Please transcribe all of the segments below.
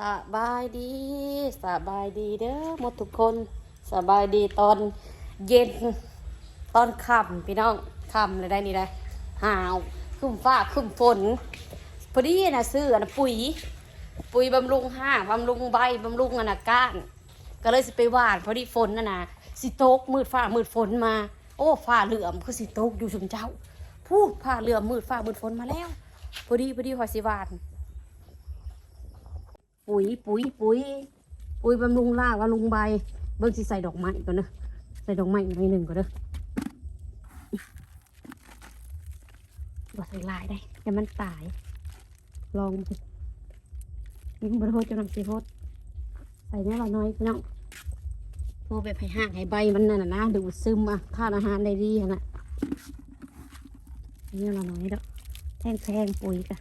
สบายดีสบายดีเด้อหมดทุกคนสบายดีตอนเย็น ตอนค่ำพี่น้องค่ำเลยได้นี่ได้หาวครึ้มฟ้าครึ้มฝนพอดีนะซื้อนะปุ๋ย ปุ๋ยบำรุงห้างบำรุงใบบำรุงอนาก้านก็เลยสิไปหวานพอดีฝนน่ะนะสิโตกมืดฟ้ามืดฝนมา โอ้ฟ้าเหลื่อมคือสิโตกอยู่ชุมเจ้าพูดฟ้าเหลื่อมมืดฟ้ามืดฝนมาแล้วพอดีพอดีขอยสิหวาน ปุ๋ย ปุ๋ย ปุ๋ย ปุ๋ยบำรุงรากบำรุงใบ เบิ่งสิใส่ดอกไม้ก่อนเนอะใส่ดอกไม้หน่อยหนึ่งก่อนเด้อบ่ใส่ลายได้แต่มันตาย ลองดูนี่บริโภคจะนำสีโพดใส่แน่ละน้อยพี่น้องโมแบบให้ห่างให้ใบมันนั่นนะนะดูซึมอะทานอาหารได้ดีนะนี่ละน้อยเด้อแทงแทงๆปุ๋ยกะ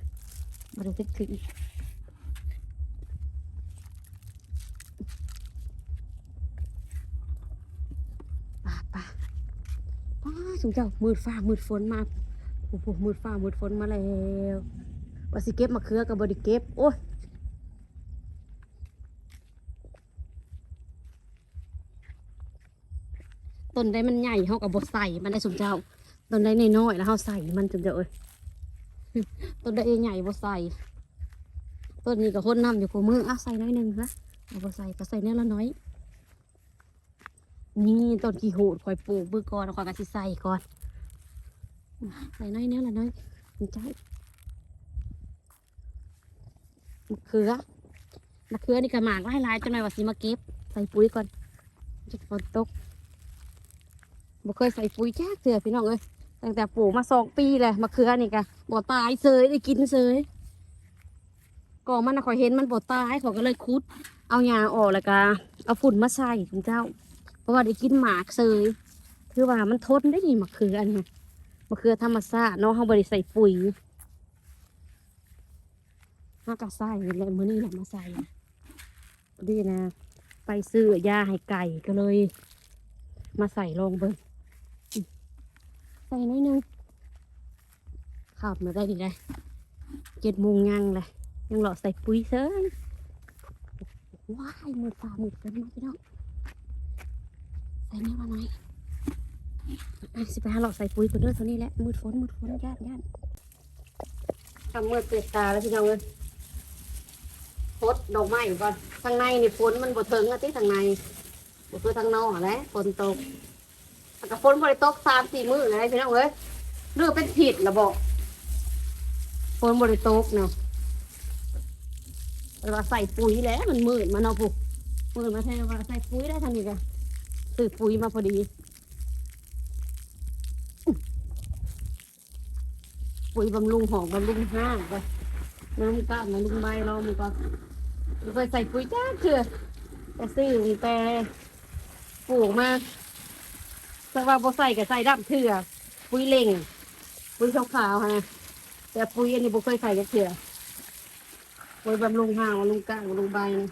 บริโภคถึง ป่าป่าป้า สมเจ้ามืดฟ้ามืดฝนมาโอ้โหมืดฟ้ามืดฝนมาแล้วว่าสิเก็บมะเขือกับบไดิเก็บ โอ้ยต้นใดมันใหญ่เขากับบใส่มันได้สมเจ้าต้นใดน้อยๆแล้วเขาใส่มันสมเจ้าเอ้ยต้นใดใหญ่บ่ใส่ต้นนี้กับคนนำอยู่กับมืออะใส่น้อยหนึ่งนะเอาบ่ใส่ก็ใส่แน่ละน้อย นี่ต้นกี่โหดคอยปลูกเบื่อก่อนคอยกะสิใส่ก่อนใส่น้อยเนี้ยละน้อยมันใจมะเขือมะเขือนี่กระหมากหลายจังหน่อยว่าสิมาเก็บ ใส่ปุ๋ยก่อนจะฝนตกบ่เคยใส่ปุ๋ยแจ้าเถื่อพี่น้องเอ้ยตั้งแต่ปลูกมาสองปีเลยมะเขือนี่กะบ่ตายเสยได้กินเสยก่อมันนะขอยเห็นมันบ่ตายขอยก็เลยคุด เอาหญ้าออกแล้วก็เอาฝุ่นมาใส่คุณเจ้า ราะว่าได้กินหมากเซยคือว่ามันทนได้ดีมะเขืออันนี้มะเขือธรรมชาติเนาะเขาบริใส่ปุ๋ยห้ากะใส่แล้วมื้อนี้แหละมาใส่ดีนะ ไปซื้อยาให้ไก่ก็เลย มาใส่ลองเบิ่งใส่น้อยนึงขับมาได้ดีเลยเจ็ดโมงยังเลยยังหลอใส่ปุ๋ยเซิงว้ายมืดฟ้ามืดกันมาพี่น้อง ใส่แม่มาหน่อยอะสิไปหาหลอกใส่ปุ๋ยกันเด้อเท่านี้แหละมืดฝนมืดฝนย่านย่านทำมืดเปิดตาแล้วพี่น้องเลยพดดอกไม้ก่อนทางในนี่ฝนมันบ่ถึงอะที่ทางในบ่คือทางนอกอะแหละฝนตกแต่ก็ฝนบ่ได้ตกสามสี่มื้อเลยพี่น้องเอ้ยเรื่องเป็นผิดระบอกฝนบ่ได้ตกเนาะแต่ว่าใส่ปุ๋ยแล้วมันมืดมันเอาปุ๊บมืดมาแทนว่าใส่ปุ๋ยได้ทางนี้กัน ซื้อปุ๋ยมาพอดี ปุ๋ยบำรุงหอมบำรุงห้างไปน้ำก้านบำรุงใบเรามันก็มันก็ใส่ปุ๋ยจ้าเถื่อแต่ซื้อแต่ปลูกมาสักว่าบ่ใส่ก็ใส่ดำเถื่อปุ๋ยเล่งปุ๋ยขาวๆฮะแต่ปุ๋ยอันนี้บ่เคยใส่จักเถื่อปุ๋ยบำรุงห้างบำรุงก้านบำรุงใบนะ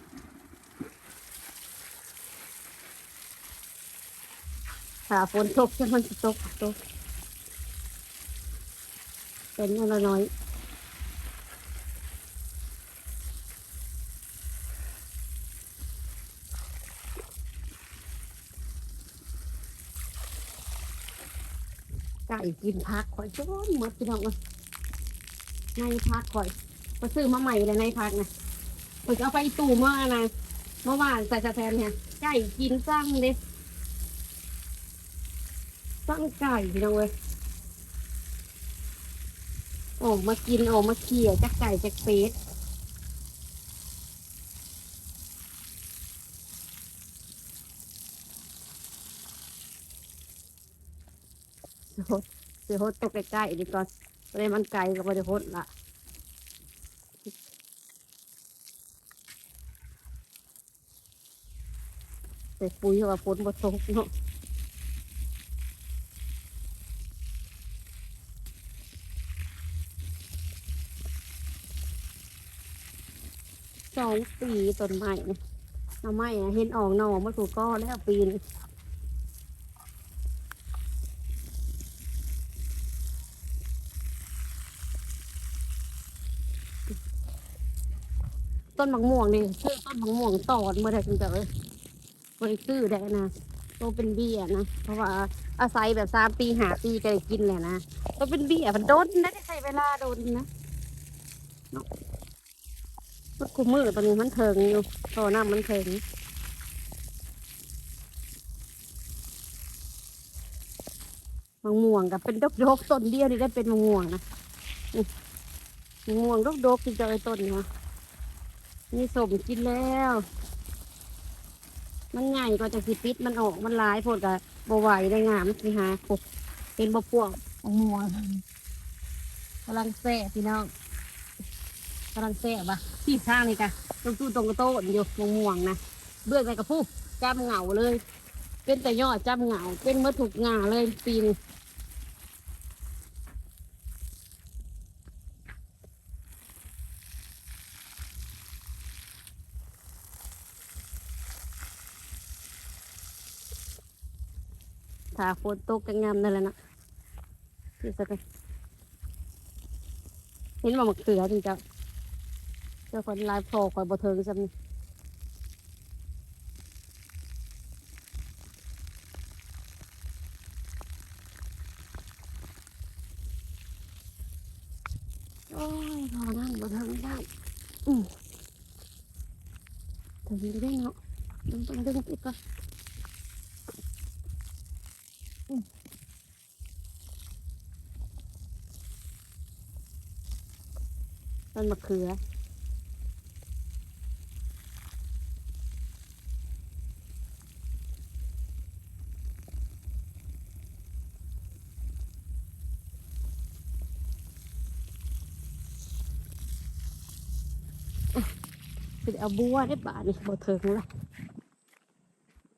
ถ้าฝนตกจะมันจะตกตกเป็นอะไรน้อยไก่กินผักข่อยจ้อนหมดพี่น้องเลยในผักข่อยไปซื้อมาใหม่เลยในผักนะข่อยจะเอาไปตู้เมื่อนะเมื่อวานใส่สะแทนเนี่ยไก่กินสั่งเด้ ตั้งไก่พี่น้องเว้ยออกมากินออกมาเขี่ยจักไก่จักเป็ดเสือโหดเสือโหดตกใกล้ๆดีก่อนเลยมันไกลก็ไม่ได้โหดละแต่ปุ๋ยว่าฝนบ่ตกเนาะ ปีต้นไม้นี่หน่อไม้เห็นออกหน่อมาถูกก็แล้วปีนต้นมะม่วงนี่ซื้อต้นมะม่วงตอนเมื่อใดจึงจะเอ้ยซื้อได้นะโตเป็นเบี้ยนะเพราะว่าอาศัยแบบสามปีหาปีก็ได้กินแหละนะโตเป็นเบี้ยมันโดนนะได้ใช้เวลาโดนนะเนาะ มันคุมมือตอนนี้มันเถิงอยู่โตน้ำมันเถิงมะม่วงกับเป็นดกดกๆต้นเดียวนี่ได้เป็นมะม่วงนะนี่มะม่วงดกดกๆที่เจอต้นนะนี่สมกินแล้ว มันใหญ่กว่าจากสิปิดมันออกมันลายโพดกับบไหวได้งามสิฮะโอ้เป็นบะพวงมะม่วงกำลังแซ่บพี่น้องกำลังแซ่บปะ ที่ข้างนี่กะตรงตู้ตรงกระโต้นอยู่มะม่วงนะเบื้องในกระพุ้จ้ำเหงาเลย เป็นแต่ยอดจ้ำเหงา เป็นเมื่อถูกงาเลยปีนี้ถ้าฝนตกก็งามนั่นแหละนะที่สุดเลยเห็นว่ามะเขือจริงจ้ะ เจ้าคนลายพอคอยบ่เทิงซ้ำนี่โอ้ยพอนั่งบ่เทิงได้อืมถึงได้เนาะต้องต้องดึงอีกก่อนต้นมะเขือ ไปเอาบัวได้ป่านี่บ่เถิงละ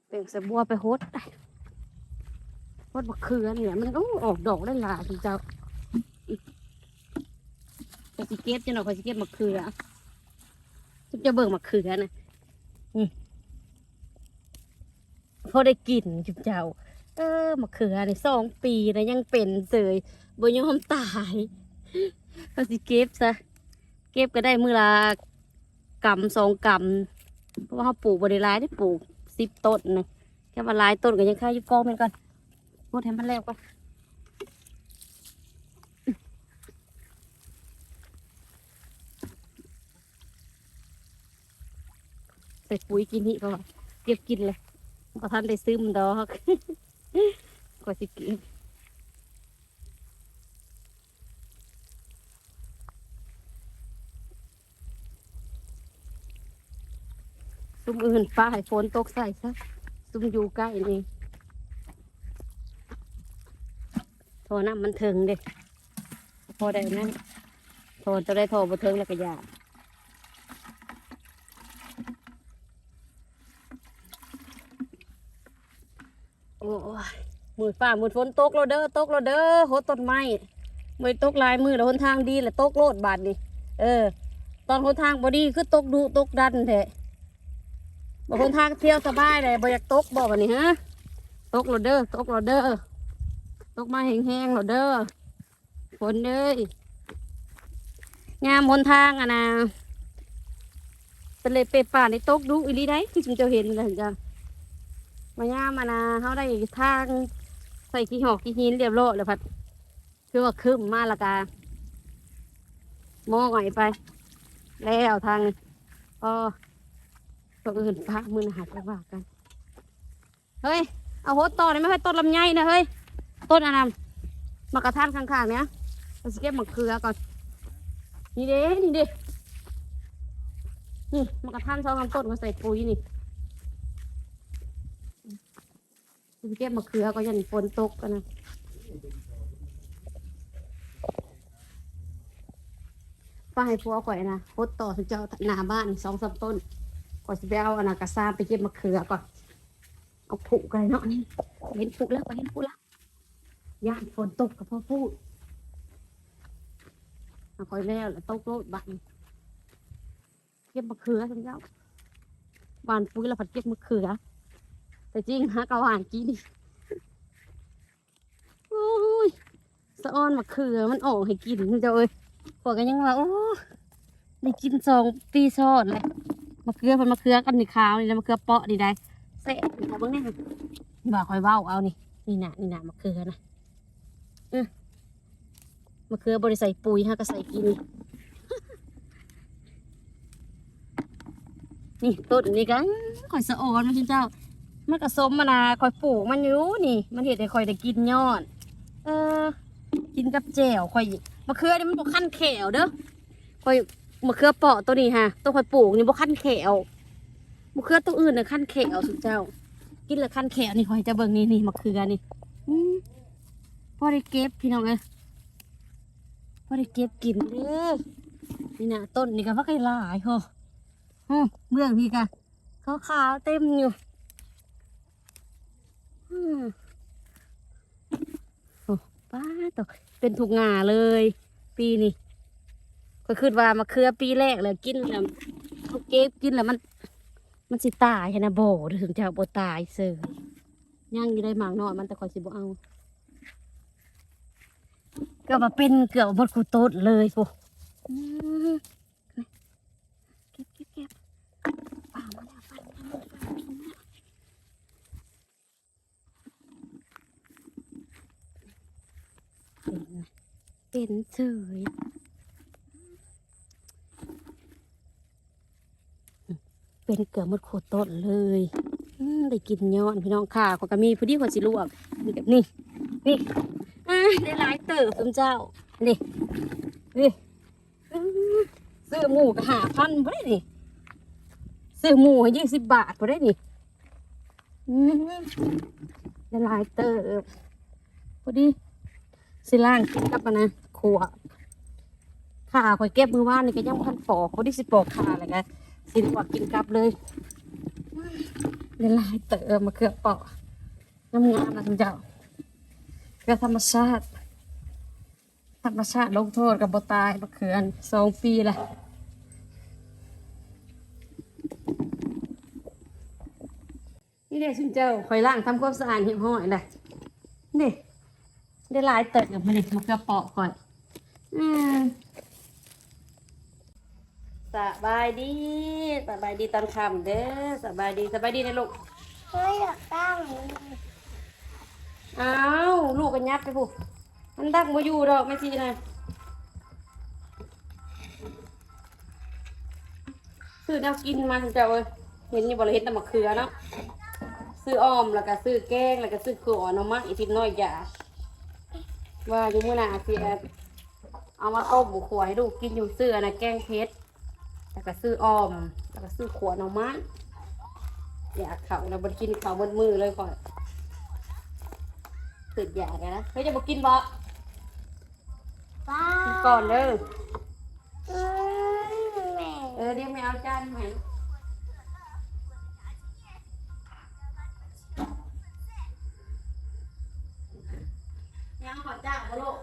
เป่งใส่บัวไปโฮดได้โฮดมะเขือเนี่ยมันก็ออกดอกได้หลายถึงจะไปสิเก็ตจะหน่อยไปสิเก็ตมะเขือจะจะเบิ่งมะเขือนะอืมพอได้กินจุบเจ้า เออมะเขือในสองปีนะยังเป็นเสยบ่ยอมตายก็สิเก็บซะ เก็บก็ได้มือละ กำสองกำเพราะว่าเขาปลูกบริรายได้ปลูกสิบต้นนะแค่ว่าหลายต้นก็ยังค่ายุกองเป็นก่อนหมดให้มันแล้วก่อนใส่ปุ๋ยกินนี่ก็ว่าเก็บกินเลยพอท่านได้ซื้อมันดอกก็สิเก็บ ซุ่มอื่นป้าให้ฝนตกใส่ซะซุ่มอยู่ใกล้นี่โทรน้ำมันถึงเด็พอได้นั่นโทรจะได้โทรบ่ถึงแล้วก็อยาโอ้ยมือฟ้ามือฝนตกแล้วเด้อตกแล้วเด้อโหดต้นไม้มือตกลายมือแล้วหนทางดีแล้วตกโลดบาดนี่เออ ตอนหนทางบ่ดีคือตกดุตกดันแท้ บางคนทางเที่ยวสบายเลยบอยากตกบ่วันนี้ฮะตกโรเด้อตกโรเด้อตกมาแห้งๆโรเด้อฝนเลยงามบนทางอะนะทะเลเปป่าในตกดุอีหลีได้ที่จุงเจ้าเห็นเลยจ้ะมายามอะนะเขาได้ทางใส่ขี้หอกขี้หินเรียบร้อยแล้วพัดคือว่าคืมมาละกาโม่หน่อยไป แล้วทางอ๋อ ตัวอื่นพระมือหาจะว่ากัน เฮ้ย เอาโหดต่อเลยไม่ใช่ต้นลำไยนะเฮ้ย ต้นอะไรมากระทานข้างๆเนี้ยเราจะเก็บมะเขือก่อน นี่เด้นี่เด้นี่มากระทานสองลำต้นก็ใส่ปุ๋ยนี่จะเก็บมะเขือก็ยันฝนตกกันนะป้าให้พัวข่อยนะโคดต่อถึงเจ้าหน้าบ้านสองสามต้น ก่อนจะไปเอาอนากาซาไปเก็บมะเขือก่อน เอาผูกกันเนาะนี่เห็นผูกแล้วก็เห็นผูกแล้วย่านฝนตกกับพ่อพูดเอาคอยแล้วแล้วตกโลดบันเก็บมะเขือทั้งเจ้าหวานปุ๋ยแล้วผัดเก็บมะเขือ แต่จริงฮะกะหวานกินโอ้ยสะออนมะเขือมันออกให้กินเจ้าเอ้ยพวกกันยังว่าโอ้ได้กินสองปีซ้อนเลย มะเขือเพันมะเขือกันนี่ขาวนี่นะมะเขือเปาะนี่ได้เสะนี่ค่ะเบิ่งนี่ค่ะบ่าคอยเว้าเอานี่นี่น่ะนี่น่ะมะเขือนะเออมะเขือบริใส่ปุ๋ยฮะก็ใส่กินนี่ต้นนี่กันคอยสะออนมันเจ้ามันก็สมมานาคอยปลูกมันอยู่นี่ มันเห็ดให้คอยได้กินยอดเออ กินกับแจ่วคอยมะเขือนี่มันบ่ขั้นแขวเด้อคอย มะเขือเปาะตัวนี้ฮะตัวคอยปลูกนี่บ่ขั้นแขวมะเขือตัวอื่นน่ะขั้นแขวสุดเจ้า กินล้วขั้นแขวนี่คอยจะเบิ่งนี่นี่มะเขือนี่อืมพอได้เก็บพี่น้องเอ้ยพอได้เก็บกินเด้อนี่นะต้นนี่ก็พักไอ้หลายเหรออืมเบื้องพี่กะขาวๆเต็มอยู่โอ้ป้าตกเป็นถูกงาเลย ปีนี้ ก็คิดว่ามาเครือปีแรกเลยกินแล้วเขาเก็บกินแล้วมัน มันสิตายให้นะโบถึงจะโบตายเสยย่างอยู่ได้หมากน้อยมันแต่คอยสิบเอาก็มาเป็นเกือบบดคูโต๊ดเลยโอ้อืมเก็บเก็บเก็บป่ามาแล้วป่ามาแล้วป่ามาแล้วเป็นเป็นเฉย เป็นเกือบหมดโคตรต้นเลยได้กินยอดพี่น้องค่ะขอกระมีพอดีขอสิลวกนี่กับนี่นี่ได้หลายเติบคุณเจ้านี่นี่อื้อซื้อหมูก็หาพันพอได้นี่ซื้อหมูให้ยี่สิบบาทพอได้นี่ได้หลายเติบพอดีสิล่างกินกับนะขัวขาข่อยเก็บมือว่านนี่ก็ยังพันปอกเขาที่สิปอกขาอะไรกัน สิลวกกินกลับเลยละลายเตอมาเกือบปอกน้ำงามนะทุกเจ้าเกือธรรมชาติ ธรรมชาติลงโทษกับบตายมะเขือนสองปีแหละนี่เด็กชุนเจ้าคอยล่างทำความสะอาดหี่ยวห้อยเลยนี่ได้ลายเติบกับมันนี่มันกระเปาะก่อนอืม สบายดีสบายดีตอนค่ำเด้อสบายดีสบายดีนะลูกเฮ้ยอยากตั้งอ้าวลูกกันยับไปผู้มันดักมาอยู่ดอกไม่ทีนะซื้อแนวกินมาถึงเจ้าเอ้ยเห็นอยู่บ่เลยเห็นแต่มะเขือเนาะซื้ออ้อมแล้วก็ซื้อแกงแล้วก็ซื้อขัวน้องมักอีกทีน้อยอย่าว่าอยู่มื้อหน้าสิเอามาต้มบุขัวให้ลูกกินอยู่ซื้ออันนะแกงเพชร แล้วก็ซื้ออ้อม แล้วก็ซื้อขัวน้องมักอยากเขาเราบนกินเขาวบนมือเลยก่อนตื่นอยากอะนะเฮ้ยจะบอกกินบ่ป้ากินก่อนเด้ออืมแม่เออเดี๋ยวไม่เอาจานใหม่ยังขอจ้างบ่ลูก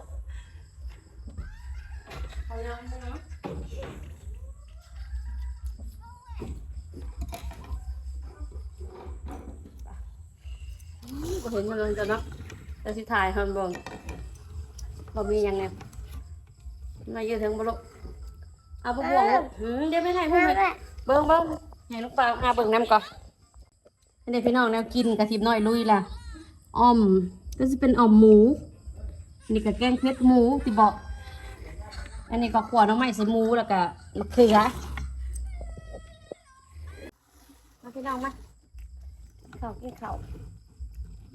เอายังบ่เนาะอืม บ่เห็นมันเลยจ้ะเนาะแต่สิถ่ายให้มันเบิ่งบ่มีหยังไงมาเยอะถึงบ่ลูกเอาบ่บ่วงลูกหืมเดี๋ยวไม่ถ่ายให้แม่มันแม่เบิ้งเบิ้งให้ลูกปลาอาเบิ้งน้ำก่อนอันนี้พี่น้องแนวกินกระทิบน้อยลุยล่ะอ่อม ก็จะเป็นอ่อมหมูอันนี่ก็แกงเพชรหมูที่บอกอันนี้ก็ขวดน้องใหม่ใส่หมูแล้วก็มะเขือมาพี่น้องมาข้าวกินข้าว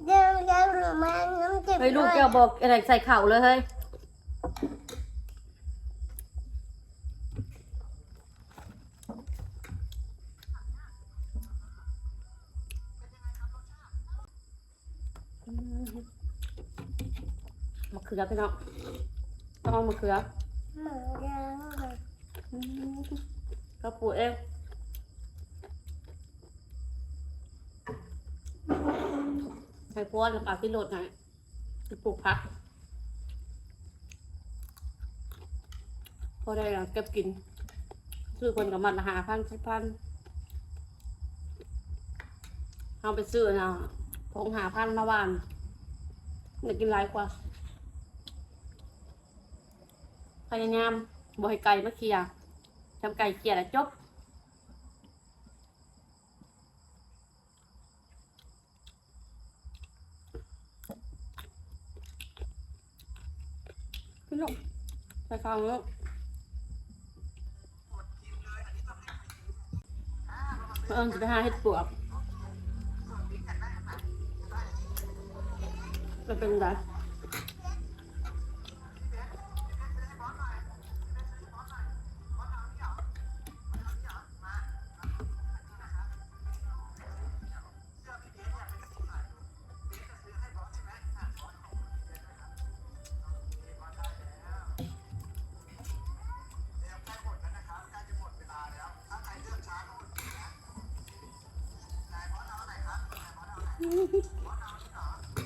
เดี๋ยวเดี๋ยวหนูมาน้ำจิ้มเฮ้ยลูกด้วยแกวบอกอะไรใส่ข้าวเลยเฮ้ยมะเขือพี่น้องต้องเอามะเขือหมูแดงอืมก็ปลูกเอง ให้พวนกับที่โหลดหน่อยปลูกพัก พอได้ล้วเก็บกิน ซื้อคนกับมันหาพันสิบพันเอาไปซื้อนะพงหาพันมาบ้านเด็กกินหลายกว่าพยายามบ่ให้ไก่มาเคลียร์ทำไก่เกลียดแล้วจบ ขึ้นลูกใส่ข้าวลูกเอิญจะไปหาเห็ดปวกมันเป็นไร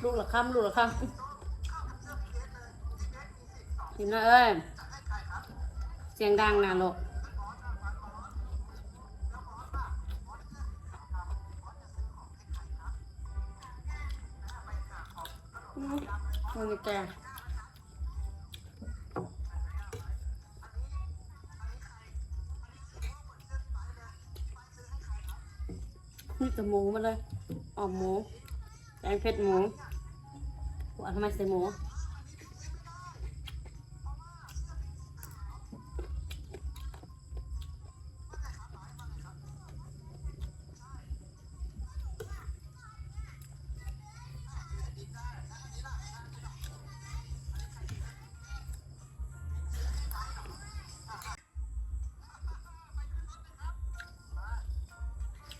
ลูกละคำลูกละคำกินนะเอ้ย เสียงดังนะลูกอืมมันจะแกนี่แต่หมูมาเลย ออมหมูแกงเผ็ดหมูหัวทำไมใส่หมู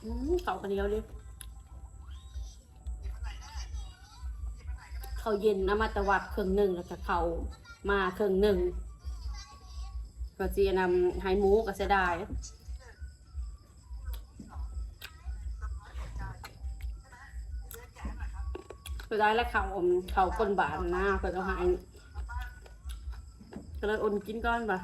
อืมเก่ากันเดียวดิ เขาเย็นเอามาตะวัดเครื่องหนึ่งแล้วก็เขามาเครื่องหนึ่งก็จะนำไฮมูก็เสียดายเสียดายแล้วเขาอมเขาก้นบาทนะเพื่อเอาหายก็เลยอมกินก้อนปะ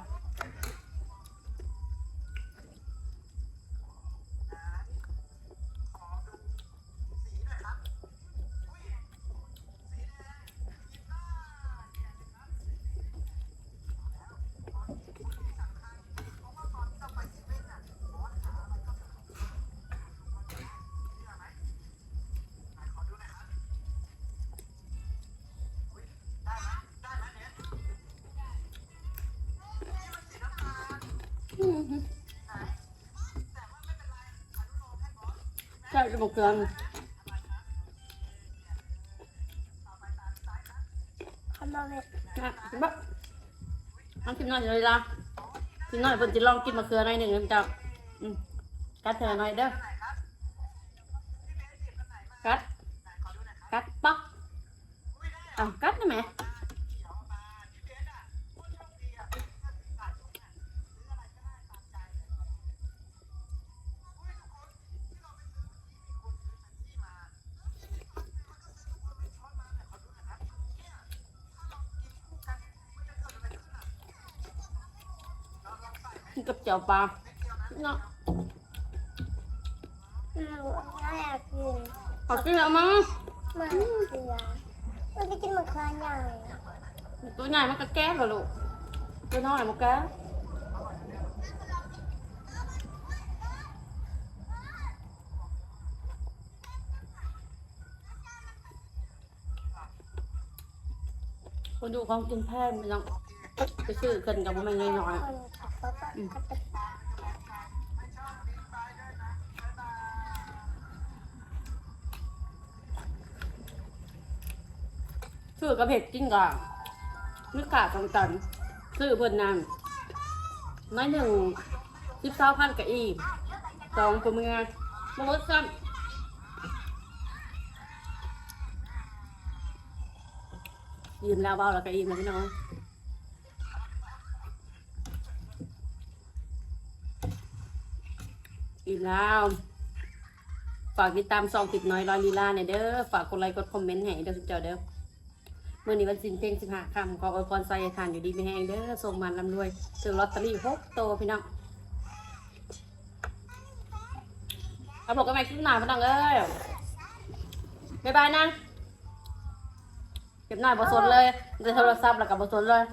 จะบอกเกินทำมาเลยนะกินบะลองกินหน่อยเลยละกินหน่อยเพิ่นจะลองกินมะเขือหน่อยหนึ่งนะจ๊ะอืมกัดเธอหน่อยเด้อกัดกัดปักอ้าวกัด กินกับเจียวปลาเนาะเราไม่อยากกินขอกินแล้วมั้งมันเสียมันจะกินมะเขือใหญ่ตัวใหญ่มันก็แก้เหรอลูกตัวน้อยมันแก้คนดูของกินแพงไม่ต้องไปซื้อกันกับมันน้อยๆ ซื้อกระเพ็ดจริงก่ะนึกขาดกันกันซื้อเพิ่นนั่นน้อยหนึ่งสิบเก้าพันกับอีกสองตัวเมืองมาลดซ้ำยืนแล้วเบาแล้วก็อีกนะพี่น้อง แล้วฝากติดตามซองติดน้อยรอยลีลาเนี่ยเด้อฝากกดไลค์กดคอมเมนต์ให้เด้อสุดเจ้าเด้อเมื่อนี้วันสิ้นเพลงสิบห้าคำขออวยพรใส่ทานอยู่ดีไม่แห้งเด้อส่งมันลำรวยซื้อลอตเตอรี่หกโตพี่น้องเอาบอกกันใหมคลิปหน้าพี่น้องเอ้ยบ๊ายบายนะเก็บหน่อยบอสนเลยจะโทรศัพท์แล้วกับบอสนเลย